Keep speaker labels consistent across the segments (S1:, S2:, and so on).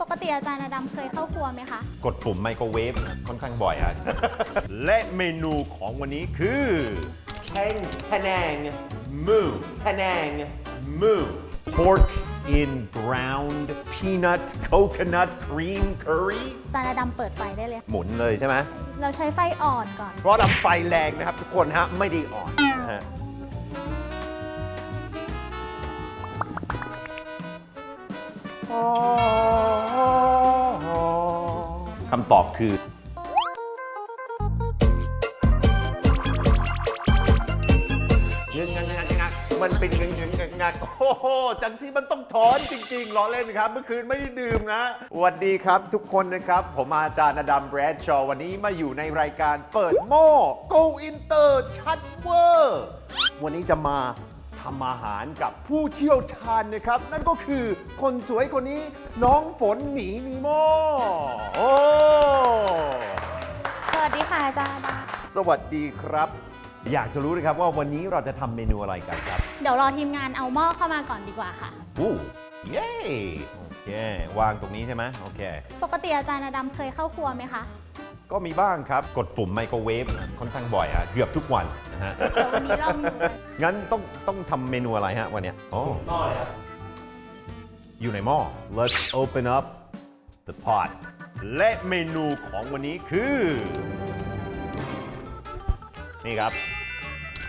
S1: ปกติอาจารย์อดำเคยเข้าครัวไหมคะ
S2: กดปุ่มไมโครเวฟค่อนข้างบ่อยฮะและเมนูของวันนี้คือ
S3: Peng Penang Moo Penang Moo
S2: pork in browned peanut coconut cream curry
S1: อาจารย์อดำเปิดไฟได้เลย
S2: หมุนเลยใช่ไหม
S1: เราใช้ไฟอ่อนก่อน
S3: เพราะลำไฟแรงนะครับทุกคนฮะ ไม่ได้อ่อนนะฮะ
S2: คำตอบคือ
S3: เงงงักงักงักมันเป็นเงงงักงักงักโอ้โหจันที่มันต้องถอนจริงๆล้อเล่นครับ เมื่อคืนไม่ได้ดื่มนะสวัสดีครับทุกคนนะครับ ผมอาจารย์อดัมแบรดชอว์วันนี้มาอยู่ในรายการเปิดหม้อ Go Inter ชัดเวอร์ วันนี้จะมา ทำอาหารกับผู้เชี่ยวชาญนะครับ นั่นก็คือคนสวยคนนี้น้องฝนหมีมีหม้อโอ้
S1: สวัสดีค่ะอาจารย์อด
S3: สวัสดีครับ
S2: อยากจะรู้นะครับว่าวันนี้เราจะทำเมนูอะไรกันครับำ
S1: เดี๋ยวรอทีมงานเอาหม้อเข้ามาก่อนดีกว่าค่ะ
S2: อู้เย้โอเค วางตรงนี้ใช่ไหมโอเค
S1: ปกติอาจารย์อดำเคยเข้าครัวไหมคะ
S2: ก็มีบ้างครับ กดปุ่มไมโครเวฟค่อนข้างบ่อยอะเกือบทุกวันนะฮะ
S1: เดี๋ยววันนี้เรา
S2: งั้นต้องต้องทำเมนูอะไรฮะวันเนี้ยโอ้อยู่ในหม้อ let's open up the pot และเมนูของวันนี้คือ นี่ครับ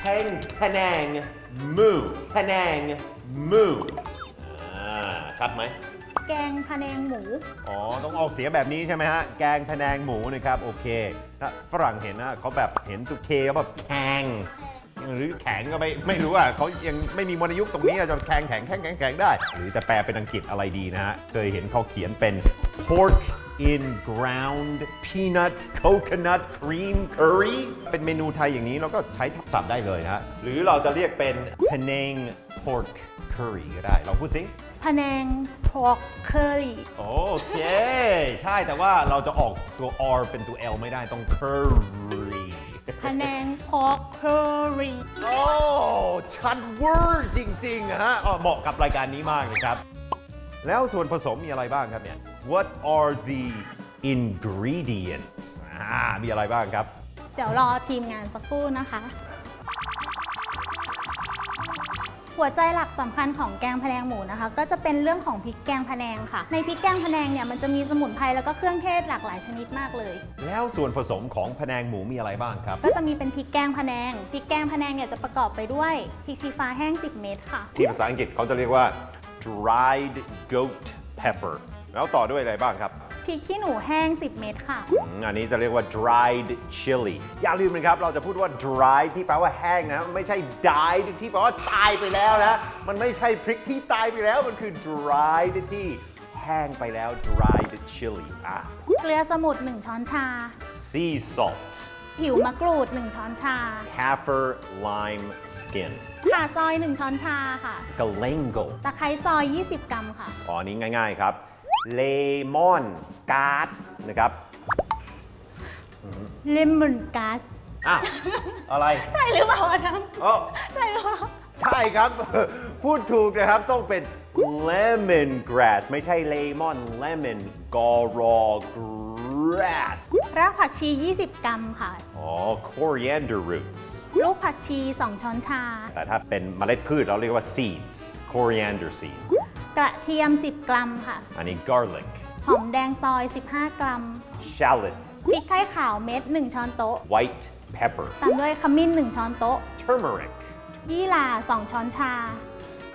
S3: Peng Penang Moo Penang Moo
S2: อ่าชัดไหม
S1: แกงพะแนงหมู
S2: อ๋อ ต้องออกเสียงแบบนี้ใช่ไหมฮะ แกงพะแนงหมูนะครับ โอเค ถ้าฝรั่งเห็นนะเขาแบบเห็นตุกเคเขาแบบแข็งหรือแข็งก็ไม่ไม่รู้อะเขายังไม่มีวรรณยุกต์ตรงนี้อะจะแข็งแข็งแข็งแข็งแข็งได้ หรือจะแปลเป็นอังกฤษอะไรดีนะฮะ เคยเห็นเขาเขียนเป็น pork in ground peanut coconut cream curry เป็นเมนูไทยอย่างนี้เราก็ใช้ทับศัพท์ได้เลยนะฮะ หรือเราจะเรียกเป็น Penang pork curry ก็ได้ เราพูดสิ
S1: พะแนง พอกเคอรี่
S2: โอเค ใช่แต่ว่าเราจะออกตัว R เป็นตัว L ไม่ได้ต้อง curry
S1: พะแนงพอกเคอรี่
S2: โอ้ชัดเวอร์จริงๆฮะอ๋อเหมาะกับรายการนี้มากเลยครับ แล้วส่วนผสมมีอะไรบ้างครับเนี่ย What are the ingredients อ่ามีอะไรบ้างครับ
S1: เดี๋ยวรอทีมงานสักครู่นะคะ หัวใจหลักสำคัญของแกงพะแนงหมูนะคะ ก็จะเป็นเรื่องของพริกแกงพะแนงค่ะ ในพริกแกงพะแนงเนี่ยมันจะมีสมุนไพรแล้วก็เครื่องเทศหลากหลายชนิดมากเลย
S2: แล้วส่วนผสมของพะแนงหมูมีอะไรบ้างครับ
S1: ก็จะมีเป็นพริกแกงพะแนงพริกแกงพะแนงเนี่ยจะประกอบไปด้วยพริกชี้ฟ้าแห้ง 10 เม็ดค่ะ
S3: ที่ภาษาอังกฤษเขาจะเรียกว่า dried goat pepper แล้วต่อด้วยอะไรบ้างครับ
S1: พริกขี้หนูแห้ง 10 เม็ดค่ะ
S3: อืมอันนี้จะเรียกว่า dried chili อย่าลืมนะครับ เราจะพูดว่า dried ที่แปลว่าแห้งนะ ไม่ใช่ died ที่แปลว่าตายไปแล้วนะ มันไม่ใช่พริกที่ตายไปแล้ว มันคือ dried ที่แห้งไปแล้ว dried chili อะ
S1: เกลือสมุน1ช้อนชา
S3: sea salt
S1: ผิวมะกรูด 1 ช้อนชา
S3: kaffir lime skin
S1: ข่าซอย 1 ช้อนชาค่ะ
S3: galangal
S1: ตะไคร้ซอย 20 กรัมค่ะ
S3: อ๋ออันนี้ง่าย ๆ ครับ เลมอนการ์ดนะครับ
S1: เลมอนก๊าซ
S2: อ้าวอะไร
S1: ใช่หรือเปล่าอันนั้น
S3: อ๋อ
S1: ใช่หรือเปล่า
S3: ใช่ครับ พูดถูกนะครับต้องเป็น lemon grass ไม่ใช่ lemon lemon กอรอ grass
S1: รากผักชี 20 กรัมค่ะ
S3: อ๋อ coriander roots
S1: ลูกผักชี 2 ช้อนชา
S3: แต่ถ้าเป็นเมล็ดพืชเราเรียกว่า seeds coriander seeds
S1: กระเทียม 10 กรัมค่ะ
S3: อันนี้ garlic
S1: หอมแดงซอย 15 กรัม
S3: shallot
S1: พริกไทยขาวเม็ด 1 ช้อนโต๊ะ
S3: white pepper
S1: ตามด้วยขมิ้น 1 ช้อนโต๊ะ
S3: turmeric
S1: ยี่หร่า 2 ช้อนชา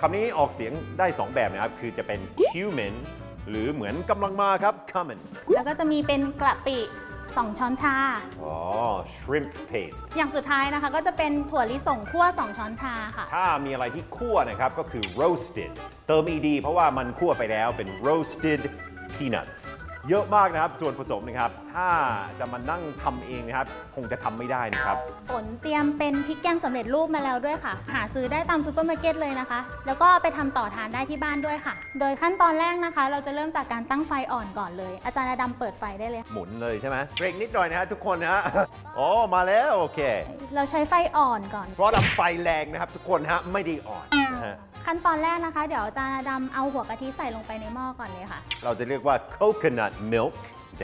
S3: คำนี้ออกเสียงได้ 2 แบบนะครับ คือจะเป็น cumin หรือเหมือนกำลังมาครับ cumin
S1: แล้วก็จะมีเป็นกระปิ 2 ช้อนชา
S3: อ๋อ shrimp paste
S1: อย่างสุดท้ายนะคะก็จะเป็นถั่วลิสงคั่ว 2 ช้อนชาค่ะ
S3: ถ้ามีอะไรที่คั่วนะครับก็คือ roasted เติม ed เพราะว่ามันคั่วไปแล้วเป็น roasted peanuts เยอะมากนะครับ ส่วนผสมนะครับ ถ้าจะมานั่งทำเองนะครับ คงจะทำไม่ได้นะครับ
S1: ฝนเตรียมเป็นพริกแกงสำเร็จรูปมาแล้วด้วยค่ะ หาซื้อได้ตามซูเปอร์มาร์เก็ตเลยนะคะ แล้วก็เอาไปทำต่อทานได้ที่บ้านด้วยค่ะ โดยขั้นตอนแรกนะคะ เราจะเริ่มจากการตั้งไฟอ่อนก่อนเลย อาจารย์อดำเปิดไฟได้เลย
S2: หมุนเลยใช่ไหม
S3: เบรกนิดหน่อยนะฮะทุกคนนะฮะ
S2: อ๋อมาแล้วโอเค
S1: เราใช้ไฟอ่อนก่อน
S3: เพราะลำไฟแรงนะครับ ทุกคนฮะไม่ได้อ่อน
S2: ฮะ
S1: ขั้นตอนแรกนะคะ เดี๋ยวอาจารย์อดำเอาหัวกะทิใส่ลงไปในหม้อก่อนเลยค่ะ
S3: เราจะเรียกว่า coconut milk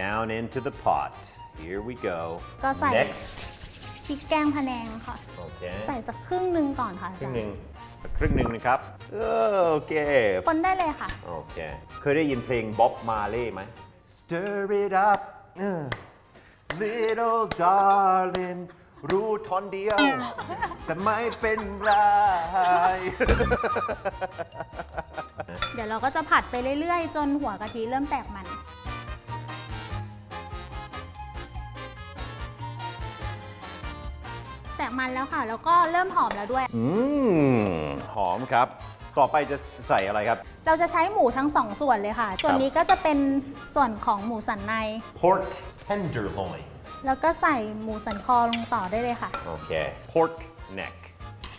S3: down into the pot here we go
S1: ก็ใส่
S3: next
S1: พริกแกงพะแนงค่ะ
S3: โอเค
S1: ใส่สักครึ่งหนึ่งก่อนค่ะอา
S3: ครึ่
S1: จางร
S3: หนึ่ง
S1: ย์
S3: ครึ่งหนึ่งนะครับเออโอเค
S1: คนได้เลยค่ะ
S3: โอเค เคยได้ยินเพลงบ๊อบมาเล่ไหม Stir it up เออ little darling รู้ท่อนเดียว แต่ไม่เป็นไร
S1: เดี๋ยวเราก็จะผัดไปเรื่อยๆ จนหัวกะทิเริ่มแตกมัน แตกมันแล้วค่ะ แล้วก็เริ่มหอมแล้วด้วย
S3: อืมหอมครับ ต่อไปจะใส่อะไรครับ
S1: เราจะใช้หมูทั้งสองส่วนเลยค่ะ ส่วนนี้ก็จะเป็นส่วนของหมูสันใน
S3: pork tenderloin
S1: แล้วก็ใส่หมูสันคอลงต่อได้เลยค่ะ
S3: โอเค pork neck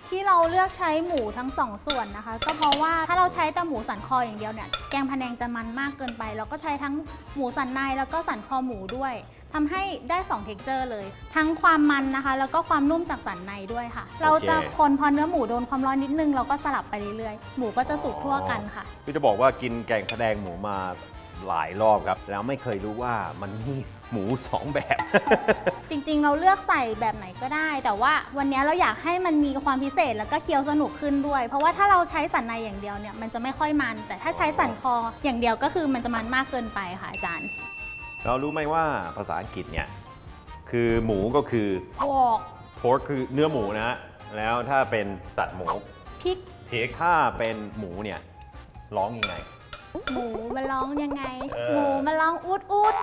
S1: ที่เราเลือกใช้หมูทั้งสองส่วนนะคะ ก็เพราะว่าถ้าเราใช้แต่หมูสันคออย่างเดียวเนี่ยแกงพะแนงจะมันมากเกินไป เราก็ใช้ทั้งหมูสันในแล้วก็สันคอหมูด้วยทำให้ได้2เท็กเจอร์เลย ทั้งความมันนะคะ แล้วก็ความนุ่มจากสันในด้วยค่ะ เราจะคนพอเนื้อหมูโดนความร้อนนิดนึงเราก็สลับไปเรื่อยๆ หมูก็จะสุกทั่วกันค่ะ
S3: คือจะบอกว่ากินแกงพะแดงหมูมาหลายรอบครับ แล้วไม่เคยรู้ว่ามันมี หมูสองแบบ
S1: จริงๆ เราเลือกใส่แบบไหนก็ได้ แต่ว่าวันนี้เราอยากให้มันมีความพิเศษแล้วก็เคี้ยวสนุกขึ้นด้วย เพราะว่าถ้าเราใช้สันในอย่างเดียวเนี่ยมันจะไม่ค่อยมัน แต่ถ้าใช้สันคออย่างเดียวก็คือมันจะมันมากเกินไปค่ะอาจารย์
S3: เรารู้ไหมว่าภาษาอังกฤษเนี่ยคือหมูก็คือ
S1: โอก
S3: pork คือเนื้อหมูนะฮะแล้วถ้าเป็นสัตว์หมู
S1: พริก
S3: พริกถ้าเป็นหมูเนี่ยร้องยังไง
S1: หมูมันร้องยังไง
S3: เออ
S1: หมูมันร้องอูดอูด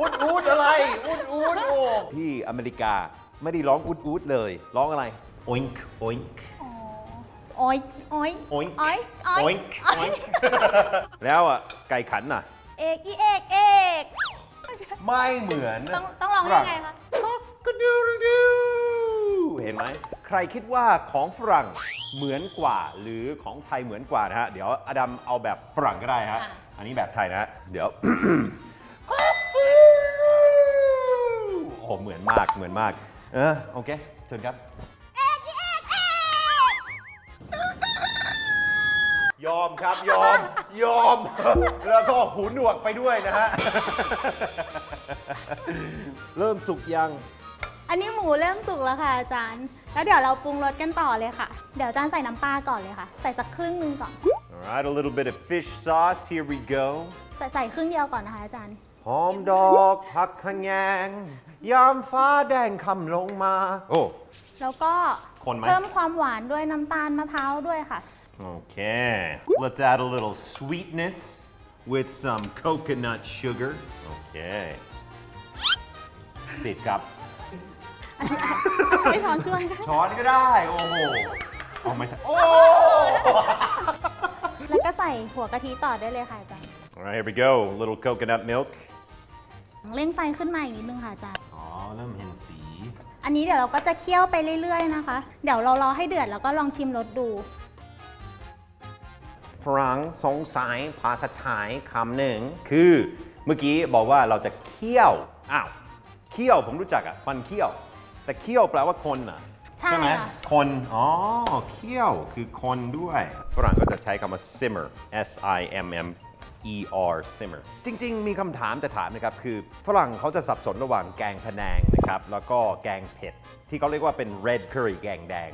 S3: อุดอุดอะไร อุดอุดโอ้ที่อเมริกาไม่ได้ร้องอุดอุดเลย ร้องอะไร oink oink
S1: โอ้ยโอ้ย
S3: oink
S1: โอ้ยโอ้ย
S3: oink oink แล้วอะไก่ขันน่ะ
S1: เอกอีเอกเอก
S3: ไม่เหมือน
S1: ต้องต้องร้องยังไงคะ
S3: ก็ดูดู เห็นไหม ใครคิดว่าของฝรั่งเหมือนกว่า หรือของไทยเหมือนกว่านะฮะ เดี๋ยวอดัมเอาแบบฝรั่งก็ได้ฮะอันนี้แบบไทยนะฮะ เดี๋ยว โอ้โหเหมือนมากเหมือนมาก เออโอเคเชิญครับ ยอมครับยอม ยอม แล้วก็หูหนวกไปด้วยนะฮะ เริ่มสุกยัง
S1: อันนี้หมูเริ่มสุกแล้วค่ะอาจารย์ แล้วเดี๋ยวเราปรุงรสกันต่อเลยค่ะ เดี๋ยวอาจารย์ใส่น้ำปลาก่อนเลยค่ะ ใส่สักครึ่งหนึงก่อน
S3: Alright a little bit of fish sauce here we go
S1: ใส่ใส่ครึ่งเดียวก่อนนะคะอาจารย์
S3: หอมดอกผักขะแยง ยามฟ้าแดงคำลงมา โอ้
S1: แล้วก็
S3: คนไหม
S1: เพิ่มความหวานด้วยน้ำตาลมะพร้าวด้วยค่ะ
S3: Okay let's add a little sweetness with some coconut sugar Okay ติดครับ
S1: ใช้ช้อนช่วยได้
S3: ช้อนก็ได้ โอ้โหเอาไม่ใช่โอ้
S1: แล้วก็ใส่หัวกะทิต่อได้เลยค่ะอาจารย์
S3: Alright here we go little coconut milk
S1: เร่งไฟขึ้นมาอีกนิดนึงค่ะอาจารย์
S3: อ๋อ เริ่มเห็นสี
S1: อันนี้เดี๋ยวเราก็จะเคี่ยวไปเรื่อยๆนะคะ เดี๋ยวเรารอให้เดือดแล้วก็ลองชิมรสดู
S3: ฝรั่งสงสัยภาษาไทยคำหนึ่งคือเมื่อกี้บอกว่าเราจะเคี่ยว อ้าว เคี่ยวผมรู้จักอะฟันเคี่ยว แต่เคี่ยวแปลว่าคนอะ
S1: ใช่
S3: ไหม
S1: ค่ะ
S3: คน อ๋อเคี่ยวคือคนด้วย ฝรั่งก็จะใช้คำว่า simmer s i m m e r simmer จริง ๆ มีคำถามจะถามนะครับ คือฝรั่งเขาจะสับสนระหว่างแกงพะแนงนะครับ แล้วก็แกงเผ็ด ที่เขาเรียกว่าเป็น red curry แกงแดง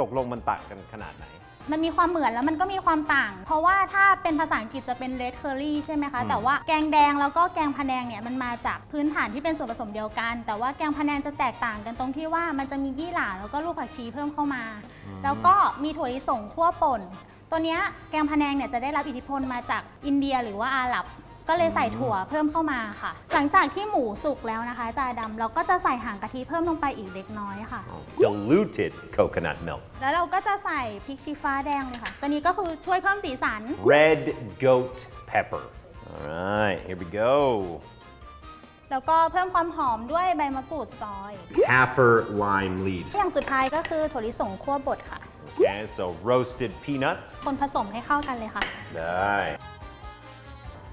S3: ตกลงมันต่างกันขนาดไหน
S1: มันมีความเหมือนแล้วมันก็มีความต่าง เพราะว่าถ้าเป็นภาษาอังกฤษจะเป็น red curry ใช่ไหมคะ แต่ว่าแกงแดงแล้วก็แกงพะแนงเนี่ยมันมาจากพื้นฐานที่เป็นส่วนผสมเดียวกัน แต่ว่าแกงพะแนงจะแตกต่างกันตรงที่ว่ามันจะมียี่หร่าแล้วก็ลูกผักชีเพิ่มเข้ามา แล้วก็มีถั่วลิสงคั่วป่น ตัวเนี้ยแกงพะแนงเนี่ยจะได้รับอิทธิพลมาจากอินเดียหรือว่าอาหรับ ก็เลยใส่ถั่วเพิ่มเข้ามาค่ะ หลังจากที่หมูสุกแล้วนะคะจาดำเราก็จะใส่หางกะทิเพิ่มลงไปอีกเล็กน้อยค่ะ
S3: diluted coconut milk
S1: แล้วเราก็จะใส่พริกชี้ฟ้าแดงเลยค่ะ ตัวนี้ก็คือช่วยเพิ่มสีสัน
S3: red goat pepper. All right, here we go.
S1: แล้วก็เพิ่มความหอมด้วยใบมะกรูดซอย
S3: Kaffir lime leaves.
S1: อย่างสุดท้ายก็คือถั่วลิสงคั่วบดค่ะ
S3: Okay, so roasted peanuts.
S1: คนผสมให้เข้ากันเลยค่ะ
S3: ได้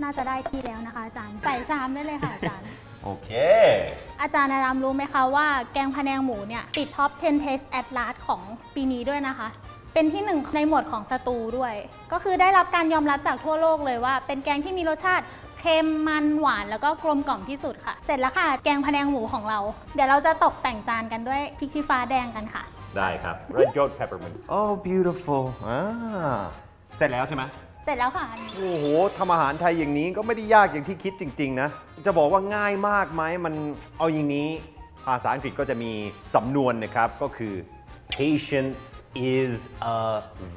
S1: น่าจะได้ที่แล้วนะคะอาจารย์ใส่ชามได้เลยค่ะอาจารย์
S3: โอเค
S1: อาจารย์นารามรู้ไหมคะว่าแกงพะแนงหมูเนี่ยติดท็อป 10 Taste Atlas ของปีนี้ด้วยนะคะ เป็นที่หนึ่งในหมวดของสตูด้วย ก็คือได้รับการยอมรับจากทั่วโลกเลยว่า เป็นแกงที่มีรสชาติเค็มมันหวานแล้วก็กลมกล่อมที่สุดค่ะ เสร็จแล้วค่ะ แกงพะแนงหมูของเรา เดี๋ยวเราจะตกแต่งจานกันด้วยพริกชี้ฟ้าแดงกันค่ะ
S3: ได้ครับ red goat peppermint oh beautiful อ่าเสร็จแล้วใช่ไหม
S1: เสร็จแล้วค่ะ
S3: โอ้โหทำอาหารไทยอย่างนี้ก็ไม่ได้ยากอย่างที่คิดจริง ๆ นะ จะบอกว่าง่ายมากไหมมันเอาอย่างนี้ ภาษาอังกฤษก็จะมีสำนวนนะครับ ก็คือ patience is a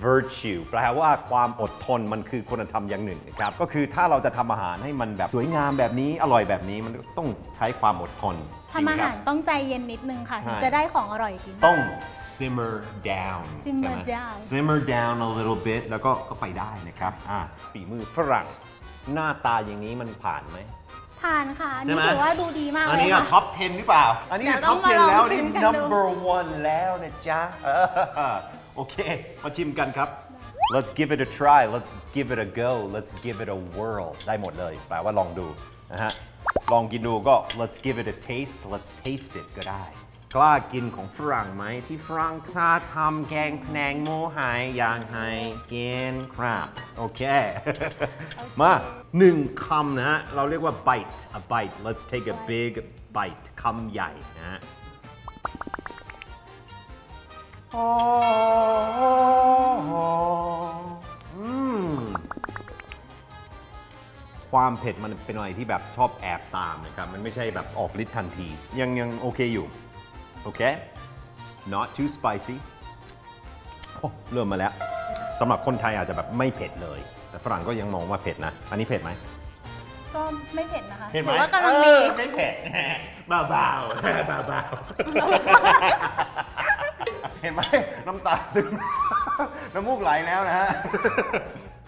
S3: virtue แปลว่าความอดทนมันคือคุณธรรมอย่างหนึ่งนะครับ ก็คือถ้าเราจะทำอาหารให้มันแบบสวยงามแบบนี้อร่อยแบบนี้มันต้องใช้ความอดทน
S1: ทำอา
S3: จงค
S1: หา
S3: บ
S1: รต้องใจเย็นนิดนึงค่ะ
S3: ใช่
S1: ถึงจะได้ของอร่อยกิน
S3: ต้อง simmer down
S1: Simmer
S3: ใช่ไหม
S1: down
S3: simmer down a little bit แล้วก็ก็ไปได้นะครับอ่าฝีมือฝรั่งหน้าตาอย่างนี้มันผ่านไหม
S1: ผ่านค่ะอัน
S3: ใช่
S1: นี่
S3: ไหม
S1: ถือว่าดูดีมาก
S3: อัน
S1: เลย
S3: นี้ก็
S1: ค่ะ
S3: ท็อป 10 หรือเปล่า อันนี้
S1: เดี๋ยวต้
S3: ท็
S1: อ
S3: องป
S1: มา
S3: 10
S1: ลอง
S3: แล้ว
S1: ชิ
S3: นี่
S1: มกันดู
S3: number one แล้วนะจ๊ะเออโอเค มาชิมกันครับ let's give it a try let's give it a go let's give it a whirl ได้หมดเลย แปลว่าลองดูนะฮะ ลองกินดูก็ let's give it a taste let's taste it ก็ได้ กล้ากินของฝรั่งไหมที่ฝรั่งชาทำแกงพะแนงโมหายยางไฮกินครับ โอเค มาหนึ่งคำนะฮะ เราเรียกว่า bite a bite let's take a big bite คำใหญ่นะฮะ ความเผ็ดมันเป็นอะไรที่แบบชอบแอบตามนะครับมันไม่ใช่แบบออกฤทธิ์ทันที ยังยังโอเคอยู่ โอเค not too spicy โอ้เริ่มมาแล้วสำหรับคนไทยอาจจะแบบไม่เผ็ดเลย แต่ฝรั่งก็ยังมองว่าเผ็ดนะ อันนี้เผ็ดไหม
S1: ก็ไม่เผ็ดนะคะ
S3: เห็นไหม
S1: ถือว่ากำลังดี
S3: เออไม่เผ็ดเบาๆเบาๆเห็นไหมน้ำตาซึมน้ำมูกไหลแล้วนะฮะ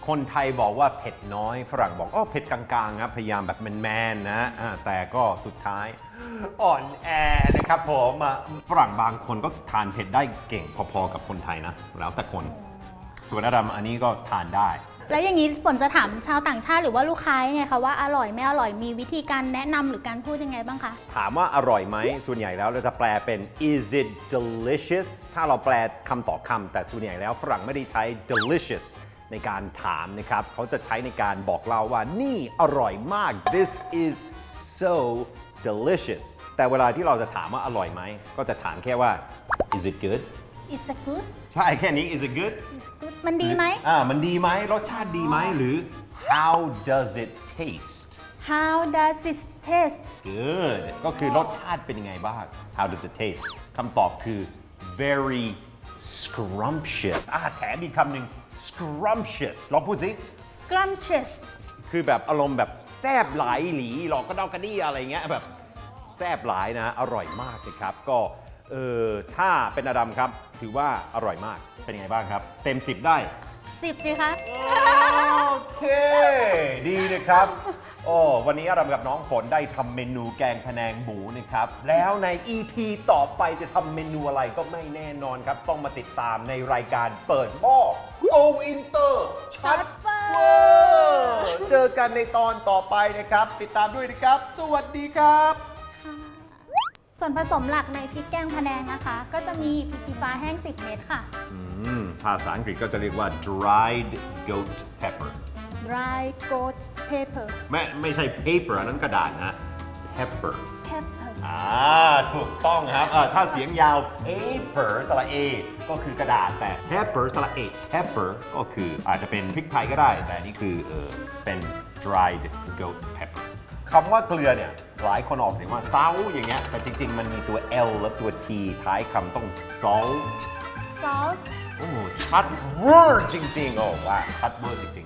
S3: คนไทยบอกว่าเผ็ดน้อย ฝรั่งบอกอ๋อเผ็ดกลางๆครับพยายามแบบแมนๆนะอ่าแต่ก็สุดท้ายอ่อนแอนะครับผมอะฝรั่งบางคนก็ทานเผ็ดได้เก่งพอๆกับคนไทยนะ แล้วแต่คน ส่วนอาดัมอันนี้ก็ทานได้
S1: แล้วอย่างนี้ฝนจะถามชาวต่างชาติหรือว่าลูกค้ายังไงคะว่าอร่อยไม่อร่อยมีวิธีการแนะนำหรือการพูดยังไงบ้างคะ
S3: ถามว่าอร่อยไหม ส่วนใหญ่แล้วเราจะแปลเป็น is it delicious ถ้าเราแปลคำต่อคำแต่ส่วนใหญ่แล้วฝรั่งไม่ได้ใช้ delicious ในการถามนะครับ เขาจะใช้ในการบอกเราว่านี่อร่อยมาก this is so delicious แต่เวลาที่เราจะถามว่าอร่อยไหม ก็จะถามแค่ว่า is it good
S1: is it good
S3: ใช่แค่นี้ is it good
S1: is it good มันดีไหม
S3: อ่ามันดีไหมรสชาติดีไหมหรือ how does it taste
S1: how does it taste
S3: good ก็คือรสชาติเป็นยังไงบ้าง how does it taste คำตอบคือ very scrumptious อ่าแถมอีกคำหนึ่ง scrumptious ลองพูดสิ
S1: scrumptious
S3: คือแบบอารมณ์แบบแซบหลายหลีหลอกก็ดอกกระดี้อะไรเงี้ยแบบแซบหลายนะ อร่อยมากเลยครับ ก็เออถ้าเป็นอดัมครับ ถือว่าอร่อยมากเป็นยังไงบ้างครับ เต็ม 10 ได้
S1: 10สิคะ
S3: โอเค ดีนะครับ โอ้วันนี้อารัมกับน้องฝนได้ทำเมนูแกงพะแนงหมูนะครับ แล้วใน EP ต่อไปจะทำเมนูอะไรก็ไม่แน่นอนครับ ต้องมาติดตามในรายการเปิดหม้อโออินเตอร์ชัดเวอร์เจอกันในตอนต่อไปนะครับ ติดตามด้วยนะครับ สวัสดีครับ
S1: ส่วนผสมหลักในพริกแกงพะแนงนะคะ ก็จะมีพริกชี้ฟ้าแห้ง 10 เม็ดค่ะ
S3: อืมภาษาอังกฤษก็จะเรียกว่า dried goat pepper
S1: dry goat pepper
S3: ไม่ไม่ใช่ paper อันนั้นกระดาษนะ pepper
S1: pepper
S3: อ่าถูกต้องครับเอ่อถ้าเสียงยาว paper สระ a ก็คือกระดาษแต่ pepper สระ a pepper ก็คืออาจจะเป็นพริกไทยก็ได้ แต่อันนี่คือเออเป็น dried goat pepper คำว่าเกลือเนี่ย หลายคนออกเสียงว่า salt อย่างเงี้ยแต่จริง ๆ มันมีตัว l และตัว t ท้ายคำต้อง salt
S1: salt
S3: โอ้ชัดเวอร์จริงๆ โอ้ว่าชัดเวอร์จริง